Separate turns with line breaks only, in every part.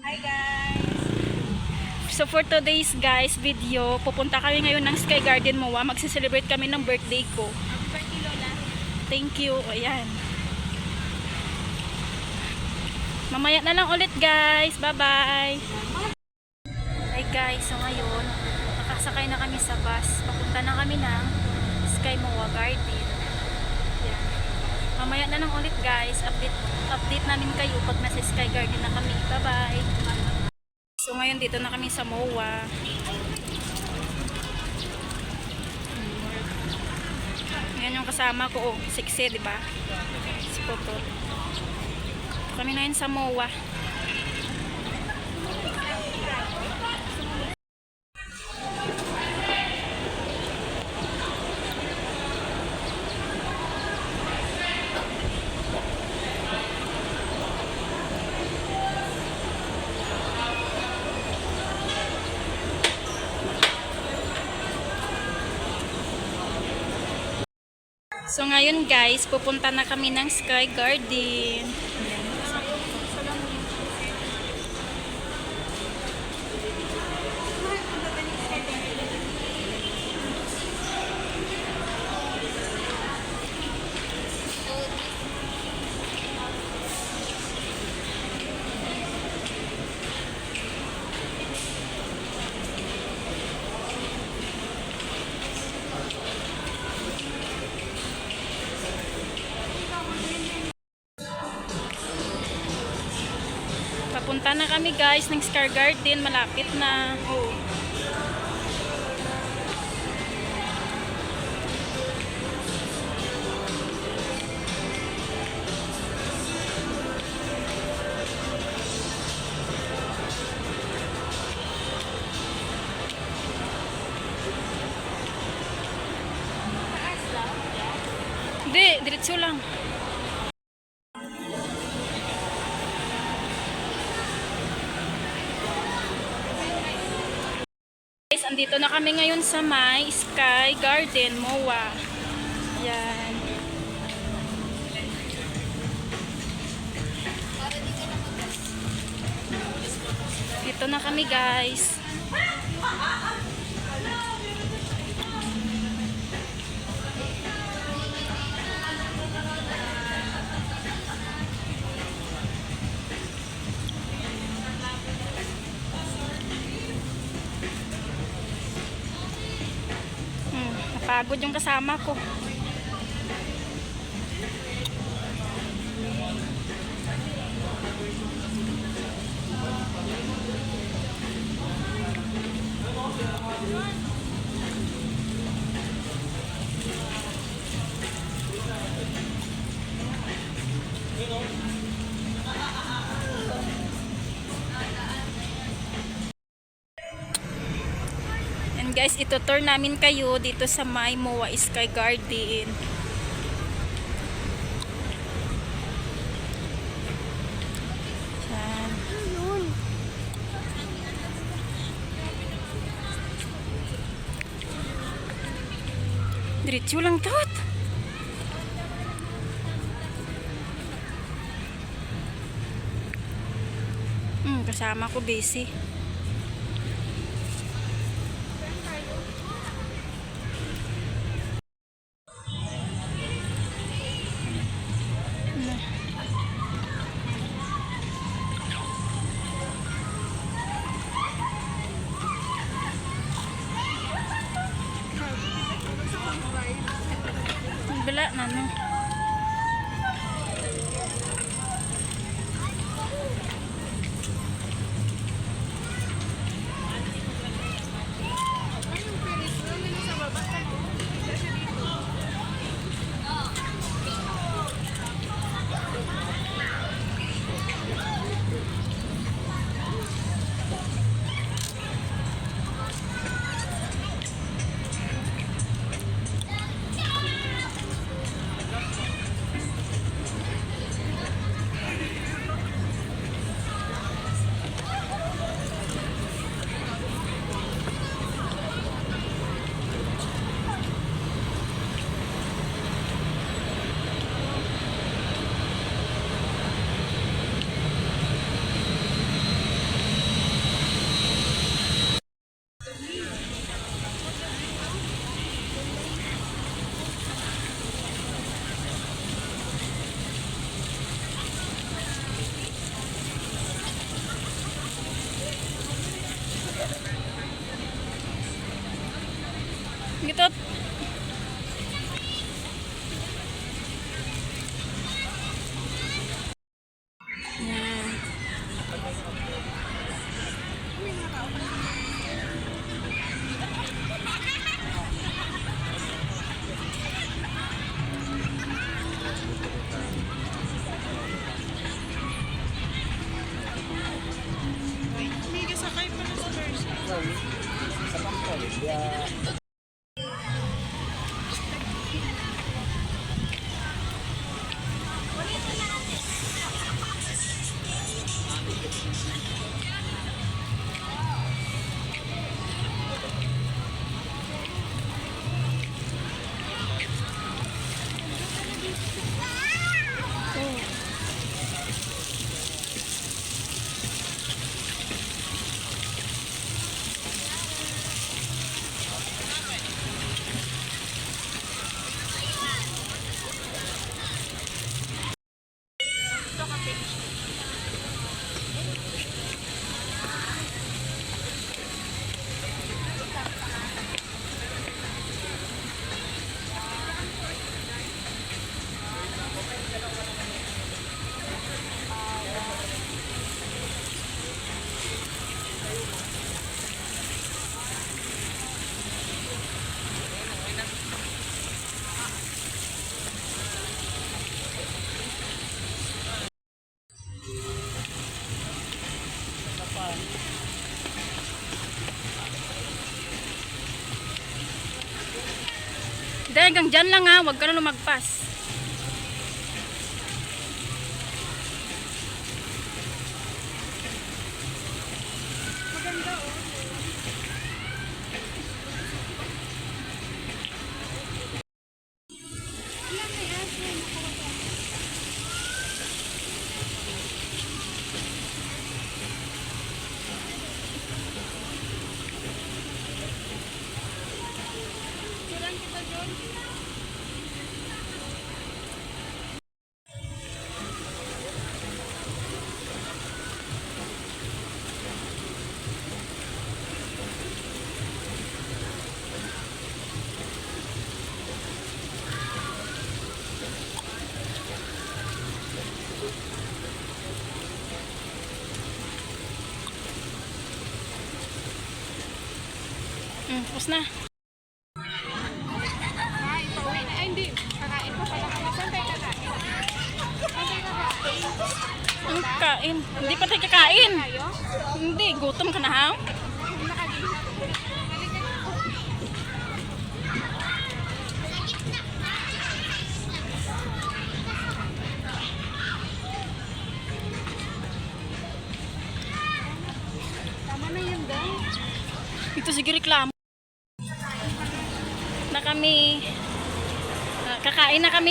Hi guys!
So for today's guys video, pupunta kami ngayon ng Sky Garden Moa. Magse-celebrate kami ng birthday ko.
Happy birthday Lola!
Thank you. Ayan. Mamaya na lang ulit guys. Bye-bye. Hi guys, so ngayon, nakasakay na kami sa bus. Papunta na kami ng Sky Moa Garden. Mamaya na lang ulit guys. Update, update namin kayo pag nasa Sky Garden na kami. Bye-bye. So ngayon dito na kami sa MOA. Yan yung kasama ko, oh, sexy, di ba? Si Popo. Kami na yun sa MOA. So ngayon guys, pupunta na kami ng Sky Garden. Kami guys ng Sky Garden. Malapit na. Kami ngayon sa may Sky Garden, MOA. Yan. Ito na kami guys. Napagod yung kasama ko. Guys, ito tour namin kayo dito sa May Moa Sky Garden. Yan. Diretso lang tot. Hmm, kasama ko busy. Hanggang dyan lang ha. Huwag ka na lumagpas. Hmm, tapos na.
Ay, pauwi. Kakain pa pala. Saan tayo kakain? Saan tayo kakain?
Ang kain. Hindi pa tayo kakain. Hindi, gutom ka na ha.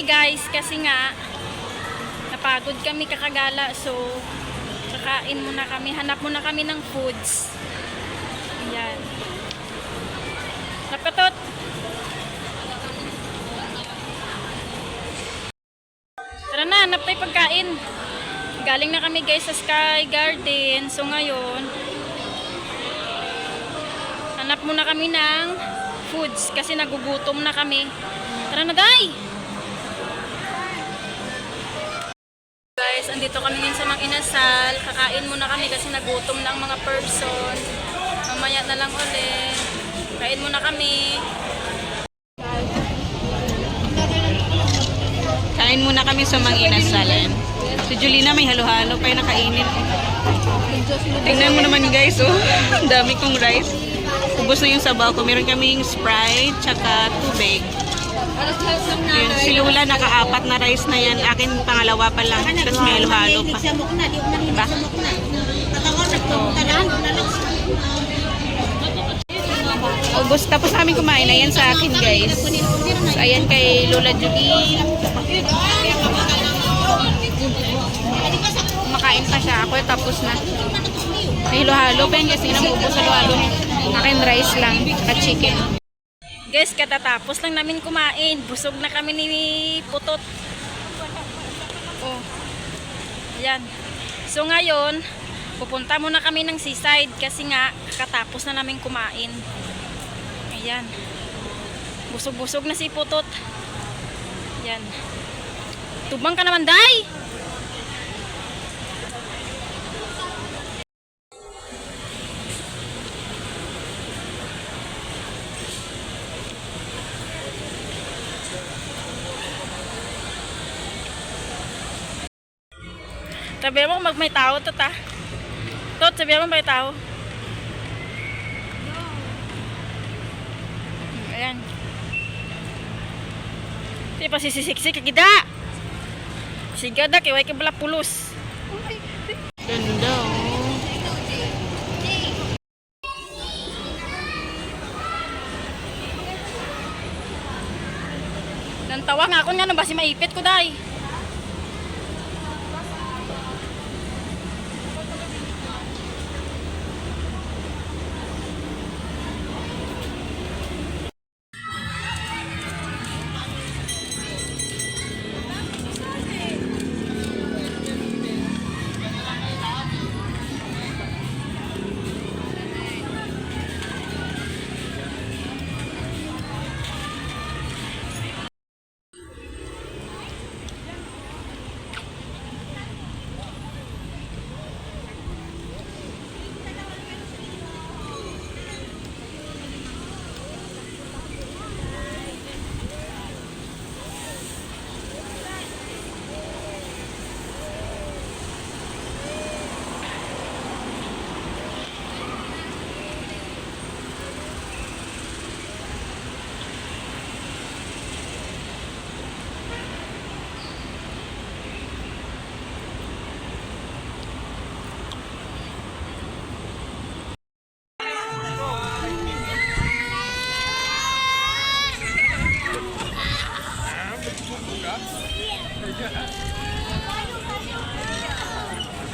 Kami guys kasi nga napagod kami kakagala so kakain muna kami hanap muna kami ng foods. Ayan. Napatot! Tara na hanap tayo pagkain. Galing na kami guys sa Sky Garden. So ngayon Hanap muna kami ng foods kasi nagugutom na kami. Tara na, day! Kakain muna kami kasi nagutom na ang mga person. Mamaya na lang ulit. Kain muna kami.
Kain muna kami sa Mang Inasalan. Si Julina may halo-halo pa yung nakainit. Tingnan mo naman guys, oh. Dami kong rice. Ubus na yung sabaw ko. Meron kaming Sprite, tsaka tubig. Yun, si Lula nakaapat na rice na yan. Akin pangalawa pa lang. Tapos may halo-halo pa. Diba? Ubus. Tapos namin kumain. Ayan sa akin guys. So, ayan kay Lola Julie. Kumakain pa siya. Ako tapos na. May halo-halo pa yun kasi namubos sa halo-halo. Akin rice lang at chicken.
Guys, katatapos lang namin kumain. Busog na kami ni Putot. Oh. Ayan. So ngayon, pupunta muna kami ng seaside kasi nga katapos na namin kumain. Ayan. Busog-busog na si Putot. Ayan. Tubang ka naman, Day! Sabi mo mag may tao to ta. Tot, sabi mo may tao. Ayan. Di pa sisisiksik kita. Siga da kay way ka bala pulos.
Ganda oh.
Nang tawa nga ako nga no basi maipit ko dai.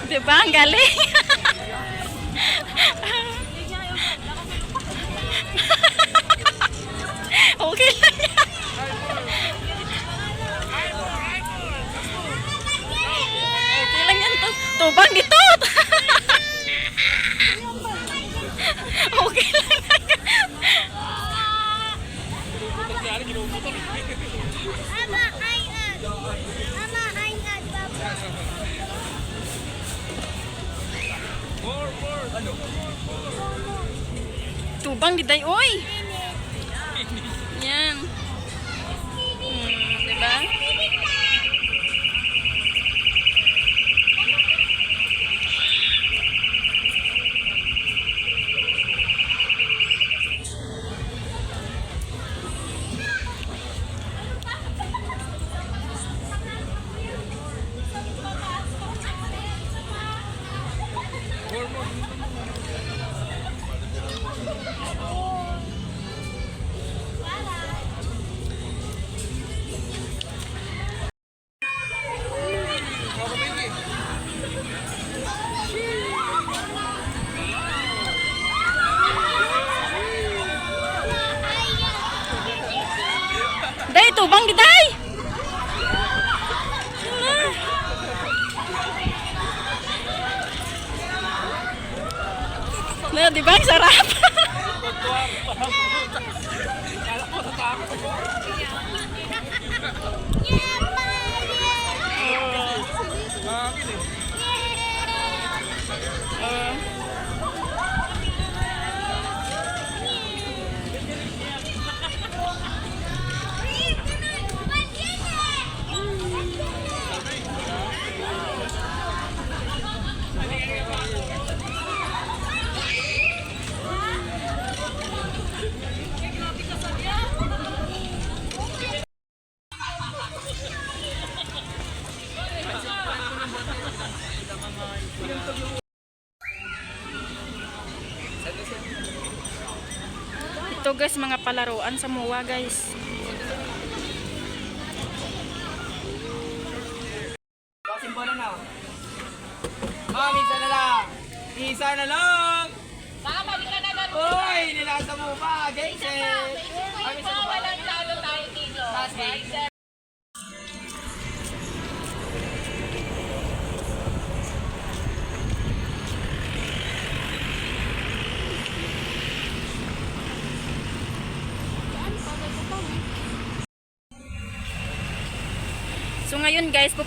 Diba? Ang galing. okay lang yan. Okay lang yan. Tubang dito. Tubang di day, oy. Yan. Hmm, diba? Day, guys, mga palaruan sa MUA guys.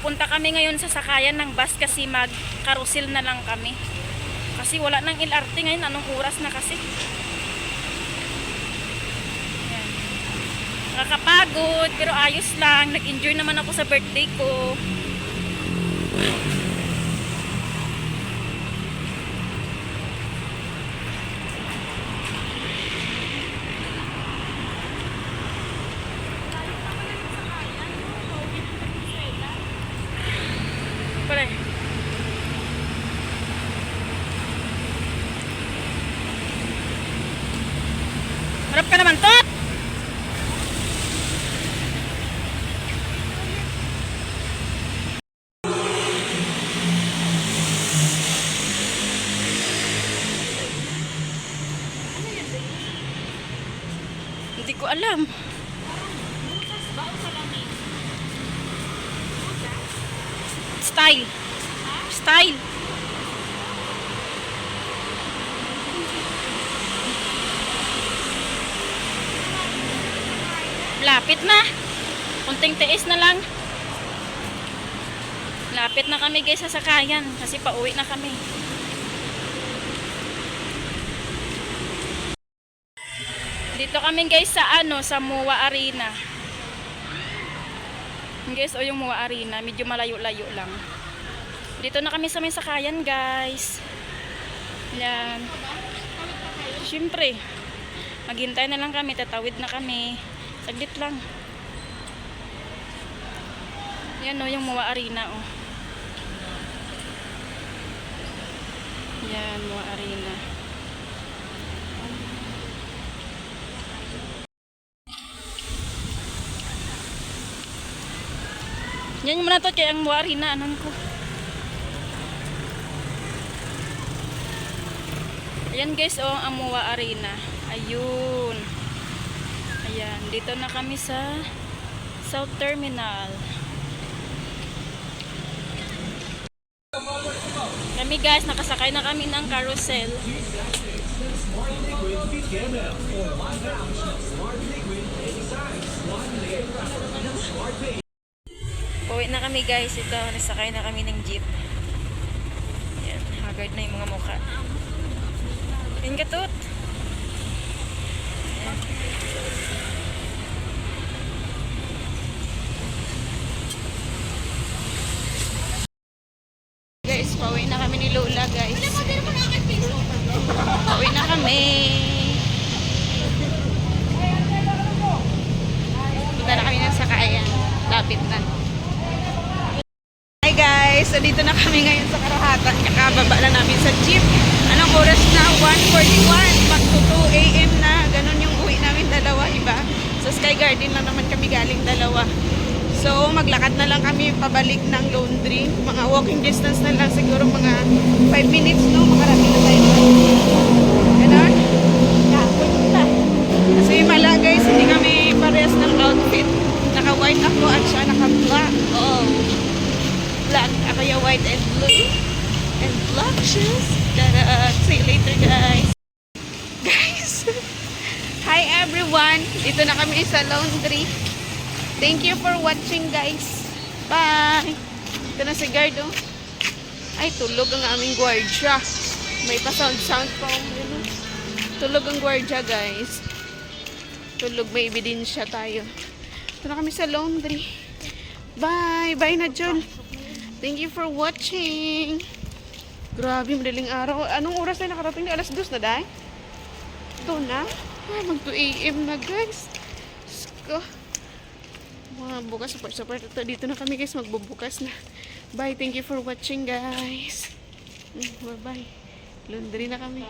Pupunta kami ngayon sa sakayan ng bus kasi mag carousel na lang kami. Kasi wala nang LRT ngayon, anong oras na kasi? Ayan. Nakakapagod, pero ayos lang. Nag-enjoy naman ako sa birthday ko.
Harap ka naman, Tot! Hindi ko alam. Style. Style. Lapit na. Kunting tiis na lang. Lapit na kami guys sa sakayan kasi pauwi na kami. Dito kami guys sa ano, sa Muwa Arena. Guys, o yung Muwa Arena, medyo malayo-layo lang. Dito na kami sa may sakayan guys. Yan. Siyempre, maghintay na lang kami, tatawid na kami. Saglit lang. Yan o, yung Muwa Arena o. Yan, Muwa Arena. Yan yung muna to kaya ang Muwa Arena, anon ko. Ayan guys, oh, ang Muwa Arena. Ayun. Ayan, dito na kami sa South Terminal. Kami guys, nakasakay na kami ng carousel. Pauwi na kami guys. Ito, nasakay na kami ng jeep. Ayan, haggard na yung mga mukha. Yan ka. Guys, pauwi na kami ni Lola, guys. Pauwi na kami. Punta na kami ng sakayan. Lapit na. Hi guys, so dito na kami ngayon sa Karahatan. Kakababa na namin sa jeep. Anong oras na? 1.41. Mag 2 a.m. na. Ganon yung uwi namin dalawa, di ba? Sa Sky Garden na naman kami galing dalawa. So, maglakad na lang kami pabalik ng laundry. Mga walking distance na lang siguro mga 5 minutes, no? Makarami na tayo. Ganon? Kasi mala guys, hindi kami parehas ng outfit. Naka-white ako at siya naka-black. Oh. Black. Ako yung white and blue. And black shoes. Tada! See you later guys. Guys! Hi everyone! Dito na kami sa laundry. Thank you for watching guys. Bye! Ito na si Gardo. Ay, tulog ang aming gwardya. May pa-sound-sound pa. Ano? Tulog ang gwardya guys. Tulog may ebidensya tayo. Ito na kami sa laundry. Bye! Bye na John. Thank you for watching. Grabe, madaling araw. Anong oras na nakarating? Alas dos na dahil? Ito na? Ah, mag 2 a.m. na guys. Sko. Mga bukas, support, support. Ito, dito na kami guys, magbubukas na. Bye, thank you for watching guys. Mm, Bye-bye. Laundry na kami.